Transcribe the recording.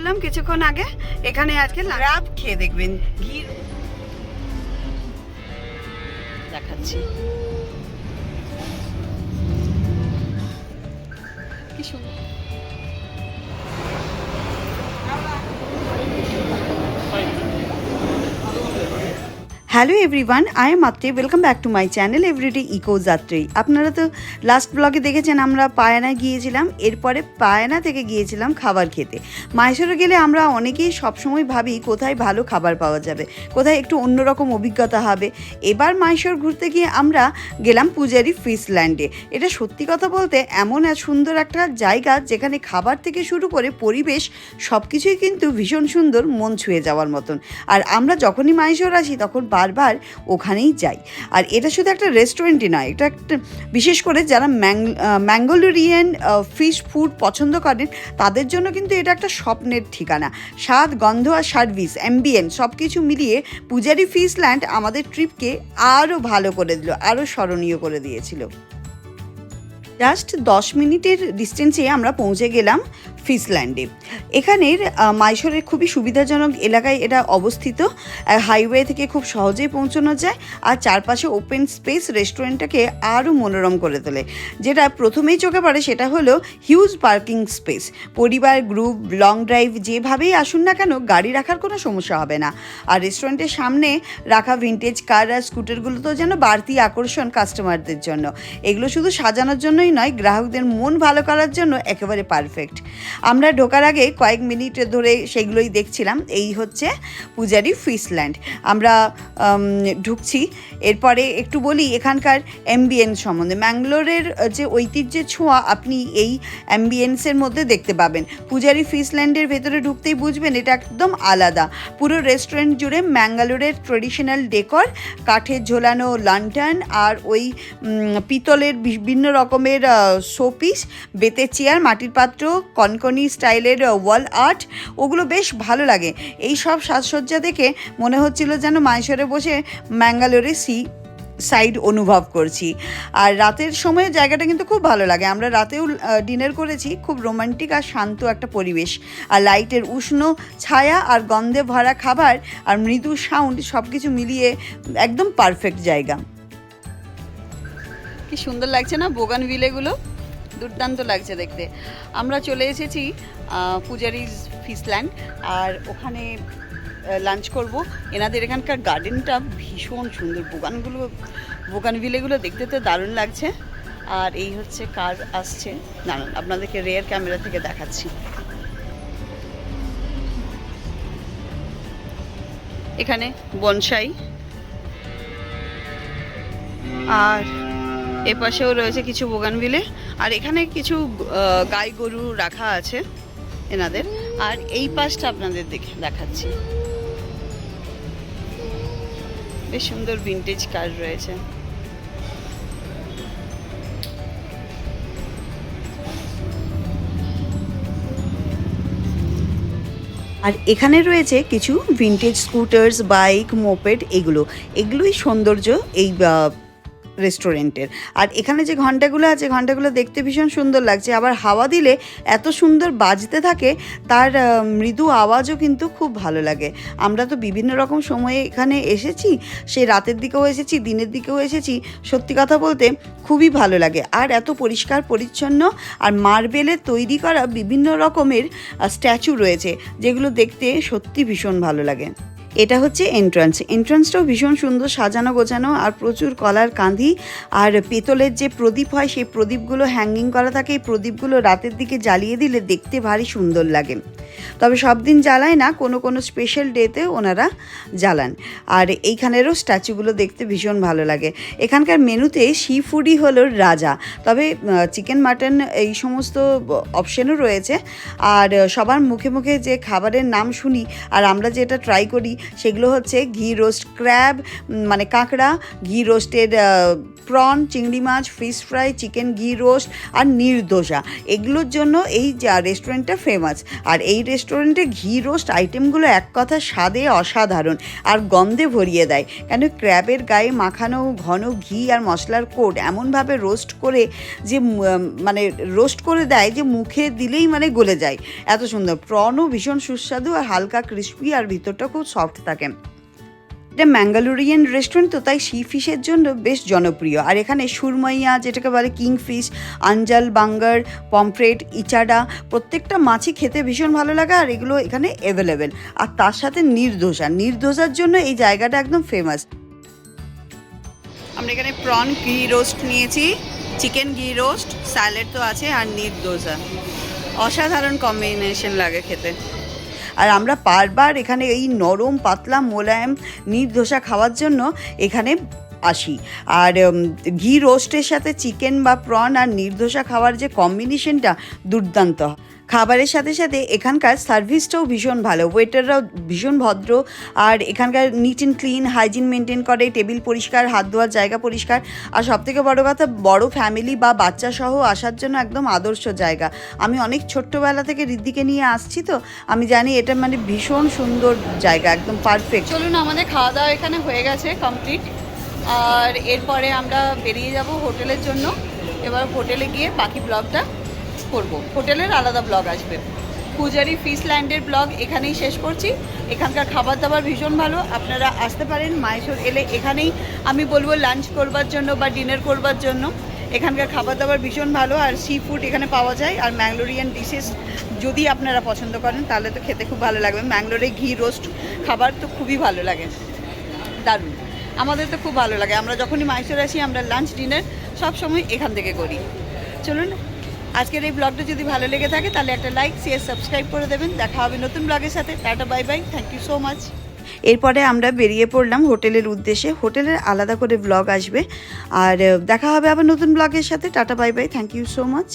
করলাম কিছুক্ষণ আগে। এখানে আজকে লাভ খেয়ে দেখবেন। ঘি দেখাচ্ছি। Hello everyone I am Atre welcome back to my channel everyday eco যাত্রী আপনারা তো লাস্ট ব্লগে দেখেছেন, আমরা পায়না গিয়েছিলাম, এরপরে পায়না থেকে গিয়েছিলাম খাবার খেতে। মাইসোরে গেলে আমরা অনেকেই সবসময় ভাবি কোথায় ভালো খাবার পাওয়া যাবে, কোথায় একটু অন্যরকম অভিজ্ঞতা হবে। এবার মাইসোর ঘুরতে গিয়ে আমরা গেলাম পূজারি ফিসল্যান্ডে এটা সত্যি কথা বলতে এমন এক সুন্দর একটা জায়গা যেখানে খাবার থেকে শুরু করে পরিবেশ সব কিছুই কিন্তু ভীষণ সুন্দর, মন ছুঁয়ে যাওয়ার মতন। আর আমরা যখনই মাইসোর আসি, তখন বারবার ওখানেই যাই। আর এটা শুধু একটা রেস্টুরেন্টই নয়, এটা একটা বিশেষ করে যারা ম্যাঙ্গোলোরিয়ান ফিশ ফুড পছন্দ করেন, তাদের জন্য কিন্তু এটা একটা স্বপ্নের ঠিকানা। স্বাদ, গন্ধ আর সার্ভিস অ্যাম্বিয়েন্ট সব কিছু মিলিয়ে পূজারি ফিসল্যান্ড আমাদের ট্রিপকে আরও ভালো করে দিল, আরও স্মরণীয় করে দিয়েছিল। জাস্ট দশ মিনিটের ডিস্টেন্সে আমরা পৌঁছে গেলাম ফিসল্যান্ডে। এখানের আহ, মাইসোরের খুবই সুবিধাজনক এলাকায় এটা অবস্থিত। হাইওয়ে থেকে খুব সহজেই পৌঁছানো যায় আর চারপাশে ওপেন স্পেস রেস্টুরেন্টটাকে আরও মনোরম করে তোলে। যেটা প্রথমেই চোখে পড়ে সেটা হলো হিউজ পার্কিং স্পেস পরিবার গ্রুপ লং ড্রাইভ যেভাবেই আসুন না কেন গাড়ি রাখার কোনো সমস্যা হবে না। আর রেস্টুরেন্টের সামনে রাখা ভিন্টেজ কার আর স্কুটারগুলো তো যেন বাড়তি আকর্ষণ কাস্টমারদের জন্য। এগুলো শুধু সাজানোর জন্যই নয়, গ্রাহকদের মন ভালো করার জন্য একেবারে পারফেক্ট। আমরা ঢোকার আগে কয়েক মিনিট ধরে সেগুলোই দেখছিলাম, এই হচ্ছে পূজারি ফিসল্যান্ড আমরা ঢুকছি, এরপরে একটু বলি এখানকার অ্যাম্বিয়েন্স সম্বন্ধে। ম্যাঙ্গলোরের যে ঐতিহ্যের ছোঁয়া আপনি এই অ্যাম্বিয়েন্সের মধ্যে দেখতে পাবেন। পূজারি ফিসল্যান্ডের ভেতরে ঢুকতেই বুঝবেন এটা একদম আলাদা। পুরো রেস্টুরেন্ট জুড়ে ম্যাঙ্গালোরের ট্রেডিশনাল ডেকর, কাঠের ঝোলানো লান্টান আর ওই পিতলের বিভিন্ন রকমের শোপিস, বেতের চেয়ার, মাটির পাত্র, কনকনি স্টাইলের ওয়াল আর্ট, ওগুলো বেশ ভালো লাগে। এই সব সাজসজ্জা দেখে মনে হচ্ছিল যেন মাইশোরে বসে ম্যাঙ্গালোরে সি সাইড অনুভব করছি। আর রাতের সময় জায়গাটা কিন্তু খুব ভালো লাগে। আমরা রাতেও ডিনার করেছি। খুব রোমান্টিক আর শান্ত একটা পরিবেশ। আর লাইটের উষ্ণ ছায়া আর গন্ধে ভরা খাবার আর মৃদু সাউন্ড সব কিছু মিলিয়ে একদম পারফেক্ট জায়গা। কি সুন্দর লাগছে না? বোগান ভিলেগুলো দুর্দান্ত লাগছে দেখতে। আমরা চলে এসেছি পূজারিজ ফিসল্যান্ড, আর ওখানে লাঞ্চ করব। এনাদের এখানকার গার্ডেনটা ভীষণ সুন্দর। বোগানগুলো, বোগান ভিলেগুলো দেখতে তো দারুণ লাগছে। আর এই হচ্ছে কার আসছে? দাঁড়ান, আপনাদেরকে রেয়ার ক্যামেরা থেকে দেখাচ্ছি। এখানে বনসাই। আর এ পাশেও রয়েছে কিছু বোগানভিলে। আর এখানে কিছু গাই গরু রাখা আছে এনাদের। আর এই পাশটা আপনাদের দেখে দেখাচ্ছি। বেশ সুন্দর ভিন্টেজ কার রয়েছে। আর এখানে রয়েছে কিছু ভিন্টেজ স্কুটার্স বাইক মোপেড এগুলো। এগুলোই সৌন্দর্য এই রেস্টুরেন্টের আর এখানে যে ঘন্টাগুলো আছে, ঘন্টাগুলো দেখতে ভীষণ সুন্দর লাগছে। আবার হাওয়া দিলে এত সুন্দর বাজতে থাকে, তার মৃদু আওয়াজও কিন্তু খুব ভালো লাগে। আমরা তো বিভিন্ন রকম সময়ে এখানে এসেছি সে রাতের দিকেও এসেছি, দিনের দিকেও এসেছি। সত্যি কথা বলতে খুবই ভালো লাগে। আর এত পরিষ্কার, পরিচ্ছন্ন আর মার্বেলের তৈরি করা বিভিন্ন রকমের স্ট্যাচু রয়েছে, যেগুলো দেখতে সত্যি ভীষণ ভালো লাগে। এটা হচ্ছে এন্ট্রান্স এন্ট্রান্সটাও ভীষণ সুন্দর, সাজানো, গোছানো, আর প্রচুর কলার কাঁধি। আর পেতলের যে প্রদীপ হয়, সেই প্রদীপগুলো হ্যাঙ্গিং করা থাকে। এই প্রদীপগুলো রাতের দিকে জ্বালিয়ে দিলে দেখতে ভারী সুন্দর লাগে। তবে সব দিন জ্বালায় না, কোনো কোনো স্পেশাল ডেতে ওনারা জ্বালান। আর এইখানেরও স্ট্যাচুগুলো দেখতে ভীষণ ভালো লাগে। এখানকার মেনুতে সি ফুডই হলো রাজা। তবে চিকেন মাটন এই সমস্ত অপশনও রয়েছে। আর সবার মুখে মুখে যে খাবারের নাম শুনি, আর আমরা যেটা ট্রাই করি সেগুলো হচ্ছে ঘি রোস্ট ক্র্যাব মানে কাঁকড়া, ঘি রোস্টের প্রন চিংড়ি মাছ fish fry chicken ghee roast আর নির্দোষা এগুলোর জন্য এই যা রেস্টুরেন্টটা ফেমাস আর এই রেস্টুরেন্টে ঘি রোস্ট আইটেমগুলো এক কথা স্বাদে অসাধারণ আর গন্ধে ভরিয়ে দেয়। কেন ক্র্যাবের গায়ে মাখানো ঘন ঘি আর মশলার কোট এমনভাবে রোস্ট করে যে মানে রোস্ট করে দেয় যে মুখে দিলেই মানে গলে যায়। এত সুন্দর। প্রনও ভীষণ সুস্বাদু আর হালকা ক্রিস্পি আর ভিতরটা খুব সফট থাকে। এটা ম্যাঙ্গালোরিয়ান রেস্টুরেন্ট তো, তাই সি ফিশের জন্য বেশ জনপ্রিয়। আর এখানে সুরমাইয়া, যেটাকে বলে কিং ফিশ আঞ্জাল বাঙ্গার পমফ্রেট ইচাডা প্রত্যেকটা মাছই খেতে ভীষণ ভালো লাগে আর এগুলো এখানে অ্যাভেলেবেল আর তার সাথে নির্দোষা। নির্দোষার জন্য এই জায়গাটা একদম ফেমাস আমরা এখানে প্রন ঘি রোস্ট নিয়েছি চিকেন ঘি রোস্ট স্যালাড তো আছে, আর নির্দোষা। অসাধারণ কম্বিনেশন লাগে খেতে। আর আমরা বারবার এখানে এই নরম পাতলা মোলায়েম নির্দোষা খাওয়ার জন্য এখানে আসি আর ঘি রোস্টের সাথে চিকেন বা প্রন আর নির্দোষা খাওয়ার যে কম্বিনেশনটা দুর্দান্ত। খাবারের সাথে সাথে এখানকার সার্ভিসটাও ভীষণ ভালো, ওয়েটাররাও ভীষণ ভদ্র। আর এখানকার neat and clean, hygiene maintain করে, টেবিল পরিষ্কার, হাত ধোয়ার জায়গা পরিষ্কার। আর সবথেকে বড় কথা, বড় ফ্যামিলি বা বাচ্চা সহ আসার জন্য একদম আদর্শ জায়গা। আমি অনেক ছোট্টবেলা থেকে রিদ্দিকে নিয়ে আসছি তো, আমি জানি এটা মানে ভীষণ সুন্দর জায়গা, একদম পারফেক্ট চলুন, আমাদের খাওয়া দাওয়া এখানে হয়ে গেছে কমপ্লিট আর এরপরে আমরা বেরিয়ে যাব হোটেলের জন্য। এবার হোটেলে গিয়ে বাকি ব্লগটা করব। হোটেলের আলাদা ব্লগ আসবে। পূজারি ফিশ ল্যান্ডের ব্লগ এখানেই শেষ করছি। এখানকার খাবার দাবার ভীষণ ভালো। আপনারা আসতে পারেন মাইসোর এলে এখানেই। আমি বলব লাঞ্চ করবার জন্য বা ডিনার করবার জন্য। এখানকার খাবার দাবার ভীষণ ভালো আর সি ফুড এখানে পাওয়া যায়। আর ম্যাঙ্গলোরিয়ান ডিশেস যদি আপনারা পছন্দ করেন, তাহলে তো খেতে খুব ভালো লাগবে। ম্যাঙ্গলোরে ঘি রোস্ট খাবার তো খুবই ভালো লাগে। দারুণ। আমাদের তো খুব ভালো লাগে। আমরা যখনই মাইসোর আসি, আমরা লাঞ্চ ডিনার সব সময় এখান থেকে করি। চলুন, আজকের এই ব্লগটা যদি ভালো লেগে থাকে, তাহলে একটা লাইক শেয়ার সাবস্ক্রাইব করে দেবেন। দেখা হবে নতুন ব্লগের সাথে। Tata bye bye thank you so much এরপরে আমরা বেরিয়ে পড়লাম হোটেলের উদ্দেশ্যে। হোটেলের আলাদা করে ব্লগ আসবে। আর দেখা হবে আবার নতুন ব্লগের সাথে। Tata bye bye thank you so much